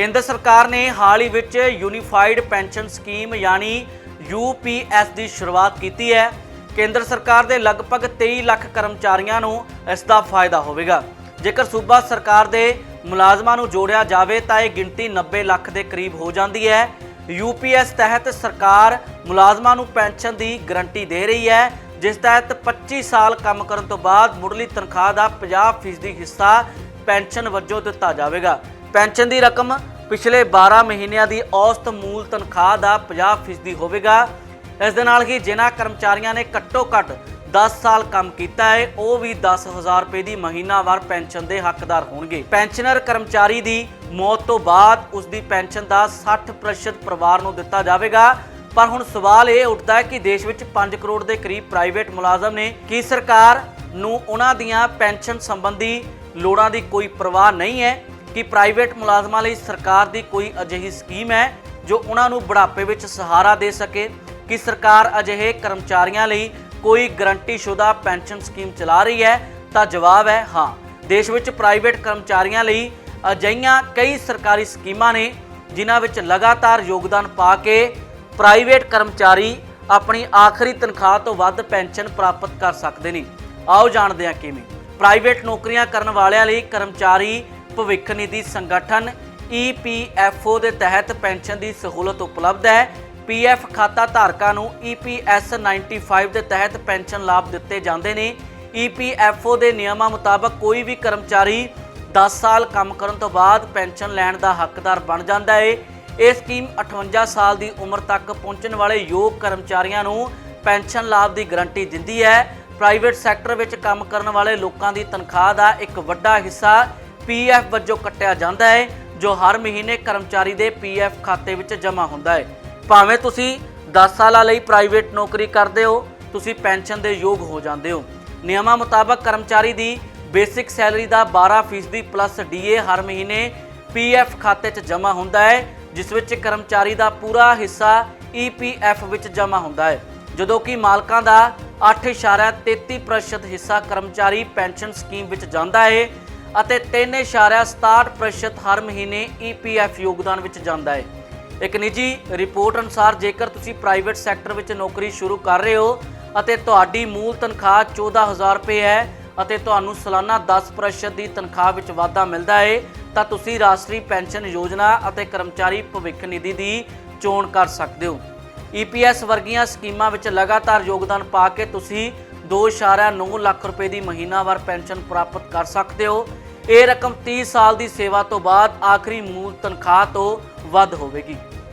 ਕੇਂਦਰ ਸਰਕਾਰ ਨੇ ਹਾਲ ਹੀ ਵਿੱਚ ਯੂਨੀਫਾਈਡ ਪੈਨਸ਼ਨ ਸਕੀਮ ਯਾਨੀ UPS ਦੀ ਸ਼ੁਰੂਆਤ ਕੀਤੀ ਹੈ। ਕੇਂਦਰ ਸਰਕਾਰ ਦੇ ਲਗਭਗ 23 ਲੱਖ ਕਰਮਚਾਰੀਆਂ ਨੂੰ ਇਸ ਦਾ ਫਾਇਦਾ ਹੋਵੇਗਾ। ਜੇਕਰ ਸੂਬਾ ਸਰਕਾਰ ਦੇ ਮੁਲਾਜ਼ਮਾਂ ਨੂੰ ਜੋੜਿਆ ਜਾਵੇ ਤਾਂ ਇਹ ਗਿਣਤੀ 90 ਲੱਖ ਦੇ ਕਰੀਬ ਹੋ ਜਾਂਦੀ ਹੈ। UPS ਤਹਿਤ ਸਰਕਾਰ ਮੁਲਾਜ਼ਮਾਂ ਨੂੰ ਪੈਨਸ਼ਨ ਦੀ ਗਰੰਟੀ ਦੇ ਰਹੀ ਹੈ, ਜਿਸ ਤਹਿਤ 25 ਸਾਲ ਕੰਮ ਕਰਨ ਤੋਂ ਬਾਅਦ ਮੁੱਢਲੀ ਤਨਖਾਹ ਦਾ 50% ਹਿੱਸਾ ਪੈਨਸ਼ਨ ਵਜੋਂ ਦਿੱਤਾ ਜਾਵੇਗਾ। ਪੈਨਸ਼ਨ ਦੀ ਰਕਮ ਪਿਛਲੇ 12 ਮਹੀਨਿਆਂ ਦੀ ਔਸਤ ਮੂਲ ਤਨਖਾਹ ਦਾ 50% ਹੋਵੇਗਾ। ਇਸ ਦੇ ਨਾਲ ਹੀ ਜਿਨ੍ਹਾਂ ਕਰਮਚਾਰੀਆਂ ਨੇ ਘੱਟੋ ਘੱਟ 10 ਸਾਲ ਕੰਮ ਕੀਤਾ ਹੈ, ਉਹ ਵੀ 10000 ਰੁਪਏ ਦੀ ਮਹੀਨਾਵਾਰ ਪੈਨਸ਼ਨ ਦੇ ਹੱਕਦਾਰ ਹੋਣਗੇ। ਪੈਨਸ਼ਨਰ ਕਰਮਚਾਰੀ ਦੀ ਮੌਤ ਤੋਂ ਬਾਅਦ ਉਸ ਦੀ ਪੈਨਸ਼ਨ ਦਾ 60% ਪਰਿਵਾਰ ਨੂੰ ਦਿੱਤਾ ਜਾਵੇਗਾ। ਪਰ ਹੁਣ ਸਵਾਲ ਇਹ ਉੱਠਦਾ ਹੈ ਕਿ ਦੇਸ਼ ਵਿੱਚ 5 ਕਰੋੜ ਦੇ ਕਰੀਬ ਪ੍ਰਾਈਵੇਟ ਮੁਲਾਜ਼ਮ ਨੇ ਕੀ ਸਰਕਾਰ ਨੂੰ ਉਹਨਾਂ ਦੀਆਂ ਪੈਨਸ਼ਨ ਸੰਬੰਧੀ ਲੋੜਾਂ ਦੀ ਕੋਈ ਪਰਵਾਹ ਨਹੀਂ ਹੈ? ਕਿ ਪ੍ਰਾਈਵੇਟ ਮੁਲਾਜ਼ਮਾਂ ਲਈ ਸਰਕਾਰ ਦੀ ਕੋਈ ਅਜਿਹੀ ਸਕੀਮ ਹੈ ਜੋ ਉਹਨਾਂ ਨੂੰ ਬੁਢਾਪੇ ਵਿੱਚ ਸਹਾਰਾ ਦੇ ਸਕੇ, ਕਿ ਸਰਕਾਰ ਅਜਿਹੇ ਕਰਮਚਾਰੀਆਂ ਲਈ ਕੋਈ ਗਰੰਟੀਸ਼ੁਦਾ ਪੈਨਸ਼ਨ ਸਕੀਮ ਚਲਾ ਰਹੀ ਹੈ? ਤਾਂ ਜਵਾਬ ਹੈ ਹਾਂ। ਦੇਸ਼ ਵਿੱਚ ਪ੍ਰਾਈਵੇਟ ਕਰਮਚਾਰੀਆਂ ਲਈ ਅਜਿਹੀਆਂ ਕਈ ਸਰਕਾਰੀ ਸਕੀਮਾਂ ਨੇ, ਜਿਨ੍ਹਾਂ ਵਿੱਚ ਲਗਾਤਾਰ ਯੋਗਦਾਨ ਪਾ ਕੇ ਪ੍ਰਾਈਵੇਟ ਕਰਮਚਾਰੀ ਆਪਣੀ ਆਖਰੀ ਤਨਖਾਹ ਤੋਂ ਵੱਧ ਪੈਨਸ਼ਨ ਪ੍ਰਾਪਤ ਕਰ ਸਕਦੇ ਨੇ। ਆਓ ਜਾਣਦੇ ਹਾਂ ਕਿਵੇਂ। ਪ੍ਰਾਈਵੇਟ ਨੌਕਰੀਆਂ ਕਰਨ ਵਾਲਿਆਂ ਲਈ ਕਰਮਚਾਰੀ ਭਵਿੱਖ ਨਿਧੀ ਸੰਗਠਨ EPFO ਦੇ ਤਹਿਤ ਪੈਨਸ਼ਨ ਦੀ ਸਹੂਲਤ ਉਪਲਬਧ ਹੈ। PF ਖਾਤਾ ਧਾਰਕਾਂ ਨੂੰ E EPS 95 ਦੇ ਤਹਿਤ ਪੈਨਸ਼ਨ ਲਾਭ ਦਿੱਤੇ ਜਾਂਦੇ ਨੇ। EPFO ਦੇ ਨਿਯਮਾਂ ਮੁਤਾਬਕ ਕੋਈ ਵੀ ਕਰਮਚਾਰੀ 10 ਸਾਲ ਕੰਮ ਕਰਨ ਤੋਂ ਬਾਅਦ ਪੈਨਸ਼ਨ ਲੈਣ ਦਾ ਹੱਕਦਾਰ ਬਣ ਜਾਂਦਾ ਹੈ ਇਹ ਸਕੀਮ 58 ਸਾਲ ਦੀ ਉਮਰ ਤੱਕ ਪਹੁੰਚਣ ਵਾਲੇ ਯੋਗ ਕਰਮਚਾਰੀਆਂ ਨੂੰ ਪੈਨਸ਼ਨ ਲਾਭ ਦੀ ਗਾਰੰਟੀ ਦਿੰਦੀ ਹੈ। ਪ੍ਰਾਈਵੇਟ ਸੈਕਟਰ ਵਿੱਚ ਕੰਮ ਕਰਨ ਵਾਲੇ ਲੋਕਾਂ ਦੀ ਤਨਖਾਹ ਦਾ ਇੱਕ ਵੱਡਾ ਹਿੱਸਾ ਪੀਐਫ ਵਜੋਂ ਕੱਟਿਆ ਜਾਂਦਾ ਹੈ, ਜੋ ਹਰ ਮਹੀਨੇ ਕਰਮਚਾਰੀ ਦੇ ਪੀਐਫ ਖਾਤੇ ਵਿੱਚ ਜਮ੍ਹਾਂ ਹੁੰਦਾ ਹੈ। ਭਾਵੇਂ ਤੁਸੀਂ 10 ਸਾਲਾਂ ਲਈ ਪ੍ਰਾਈਵੇਟ ਨੌਕਰੀ ਕਰਦੇ ਹੋ, ਤੁਸੀਂ ਪੈਨਸ਼ਨ ਦੇ ਯੋਗ ਹੋ ਜਾਂਦੇ ਹੋ। ਨਿਯਮਾਂ ਮੁਤਾਬਕ ਕਰਮਚਾਰੀ ਦੀ ਬੇਸਿਕ ਸੈਲਰੀ ਦਾ 12% ਪਲੱਸ ਡੀਏ ਹਰ ਮਹੀਨੇ ਪੀਐਫ ਖਾਤੇ 'ਚ ਜਮ੍ਹਾਂ ਹੁੰਦਾ ਹੈ, ਜਿਸ ਵਿੱਚ ਕਰਮਚਾਰੀ ਦਾ ਪੂਰਾ ਹਿੱਸਾ ਈਪੀਐਫ ਵਿੱਚ ਜਮ੍ਹਾਂ ਹੁੰਦਾ ਹੈ। ਜਦੋਂ ਕਿ ਮਾਲਕਾਂ ਦਾ 8.33% ਹਿੱਸਾ ਕਰਮਚਾਰੀ ਪੈਨਸ਼ਨ ਸਕੀਮ ਵਿੱਚ ਜਾਂਦਾ ਹੈ ਅਤੇ 3.67% ਹਰ ਮਹੀਨੇ ਈਪੀਐਫ ਯੋਗਦਾਨ ਵਿੱਚ ਜਾਂਦਾ ਹੈ। ਇੱਕ ਨਿੱਜੀ ਰਿਪੋਰਟ ਅਨੁਸਾਰ ਜੇਕਰ ਤੁਸੀਂ ਪ੍ਰਾਈਵੇਟ ਸੈਕਟਰ ਵਿੱਚ ਨੌਕਰੀ ਸ਼ੁਰੂ ਕਰ ਰਹੇ ਹੋ ਅਤੇ ਤੁਹਾਡੀ ਮੂਲ ਤਨਖਾਹ 14000 ਰੁਪਏ ਹੈ ਅਤੇ ਤੁਹਾਨੂੰ ਸਾਲਾਨਾ 10% ਦੀ ਤਨਖਾਹ ਵਿੱਚ ਵਾਧਾ ਮਿਲਦਾ ਹੈ, ਤਾਂ ਤੁਸੀਂ ਰਾਸ਼ਟਰੀ ਪੈਨਸ਼ਨ ਯੋਜਨਾ ਅਤੇ ਕਰਮਚਾਰੀ ਭਵਿੱਖ ਨਿਧੀ ਦੀ ਚੋਣ ਕਰ ਸਕਦੇ ਹੋ। ਈਪੀਐਸ ਵਰਗੀਆਂ ਸਕੀਮਾਂ ਵਿੱਚ ਲਗਾਤਾਰ ਯੋਗਦਾਨ ਪਾ ਕੇ ਤੁਸੀਂ 2.9 ਲੱਖ ਰੁਪਏ ਦੀ ਮਹੀਨਾਵਾਰ ਪੈਨਸ਼ਨ ਪ੍ਰਾਪਤ ਕਰ ਸਕਦੇ ਹੋ ਇਹ ਰਕਮ 30 ਸਾਲ ਦੀ ਸੇਵਾ ਤੋਂ ਬਾਅਦ ਆਖਰੀ ਮੂਲ ਤਨਖਾਹ ਤੋਂ ਵੱਧ ਹੋਵੇਗੀ।